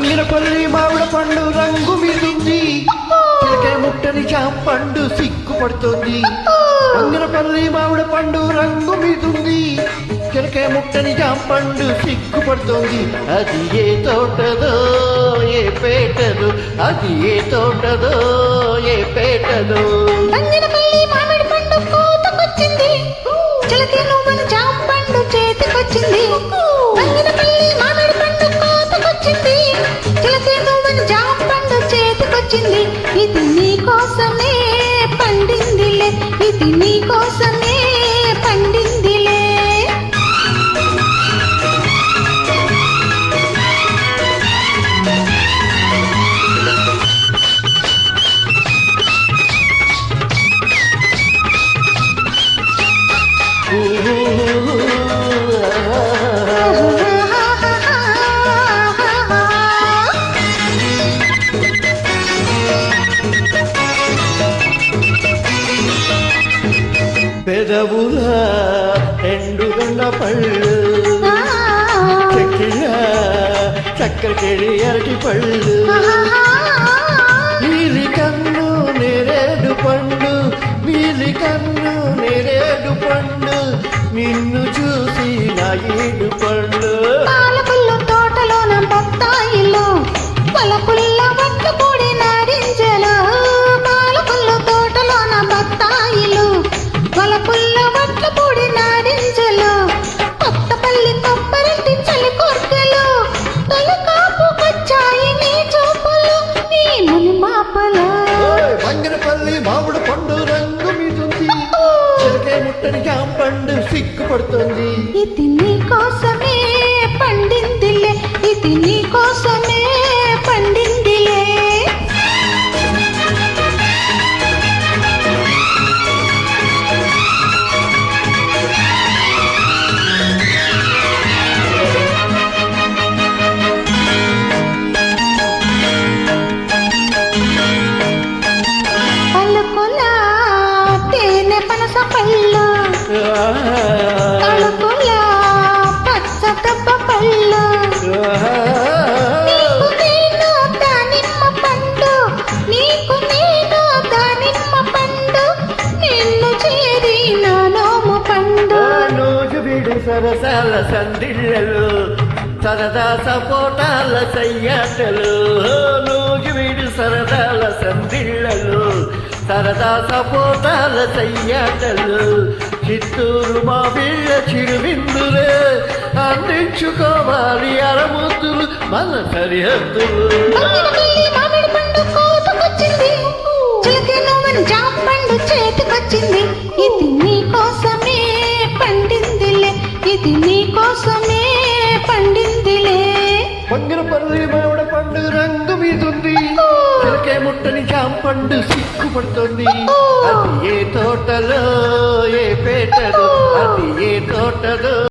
బంగినపల్లి మామిడ పండు రంగు మీదుంది చిలకే ముట్టని పండు సిగ్గుపడుతోంది. బంగినపల్లి మామిడ పండు రంగు మీదుంది. చిలకే ముట్టని పండు సిగ్గుపడుతుంది. అది ఏ తోటదో ఏ పేటదో అది ఏ తోటదో ఏ పేటదో. పండిందిలే కోసం పెదవుల రెండు గండ పళ్ళు. చెక్కిళ్ళ చక్కకెళ్ళి అరటి పళ్ళు. నీలి కన్ను నేరేడు పండు. నీలి కన్ను నేరేడు పండు. నిన్ను చూసి నా ఏడు పండు. బంగినపల్లి మామిడి పండు రంగు మీదుంది. చిలకే ముట్టని జాంపండు సిగ్గుపడుతుంది. ఇది నీ కోసమే. నా నోము పండు. నూజు విడు సరసాల సందిళ్ళలు సరదా సపోటాల సయ్యాటలు. నూగి వీడు సరదాల సందిళ్ళలు సరదా సపోటాల సయ్యాటలు చిత్తూరు మా వీళ్ళ చిరువిందులే అందించుకోవాలి అరముద్దులు మన సరిహద్దులు. చేతికొచ్చింది. ఇది నీ కోసమే పండిందిలే. ఇది నీ కోసమే పండిందిలే. పంగిన పండు రంగు మీదుంది. చిలకే ముట్టని జాంపండు సిగ్గుపడుతుంది. అది ఏ తోటలో ఏ పేటలో అది ఏ తోటలో?